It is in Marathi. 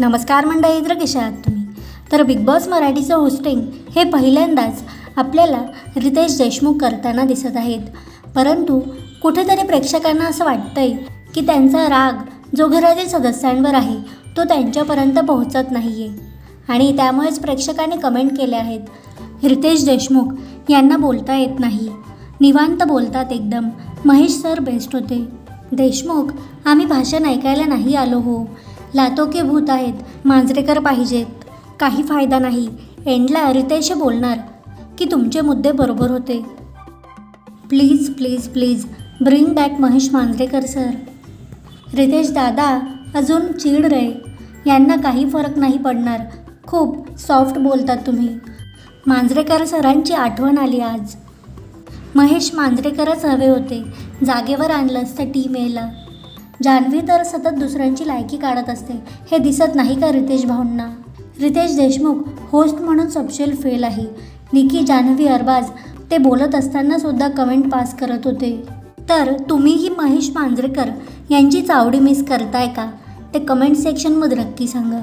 नमस्कार मंडळी तर कशा आहात तुम्ही. तर बिग बॉस मराठीचं होस्टिंग हे पहिल्यांदाच आपल्याला रितेश देशमुख करताना दिसत आहेत. परंतु कुठेतरी प्रेक्षकांना असं वाटतंय की त्यांचा राग जो घरातील सदस्यांवर आहे तो त्यांच्यापर्यंत पोहोचत नाही आहे आणि त्यामुळेच प्रेक्षकांनी कमेंट केले आहेत. रितेश देशमुख यांना बोलता येत नाही. निवांत बोलतात एकदम. महेश सर बेस्ट होते. देशमुख आम्ही भाषण ऐकायला नाही आलो हो. लातोके भूत आहेत. मांजरेकर पाहिजेत. काही फायदा नाही. एंडला रितेश बोलणार की तुमचे मुद्दे बरोबर होते. Please please please bring back Mahesh Manjrekar sir. Ritesh दादा अजून चीड रे. यांना काही फरक नाही पडणार. खूप सॉफ्ट बोलतात तुम्ही. मांजरेकर सरांची आठवण आली आज. महेश मांजरेकरच हवे होते. जागेवर आणलं असतं टीम एला जान्हवी तर सतत दुसऱ्यांची लायकी काढत असते. हे दिसत नाही का रितेश भाऊंना? रितेश देशमुख होस्ट म्हणून सबशेल फेल आहे. निकी जान्हवी अरबाज ते बोलत असताना सुद्धा कमेंट पास करत होते. तर तुम्हीही महेश मांजरेकर यांची चावडी मिस करताय का? ते कमेंट सेक्शनमध्ये नक्की सांगा.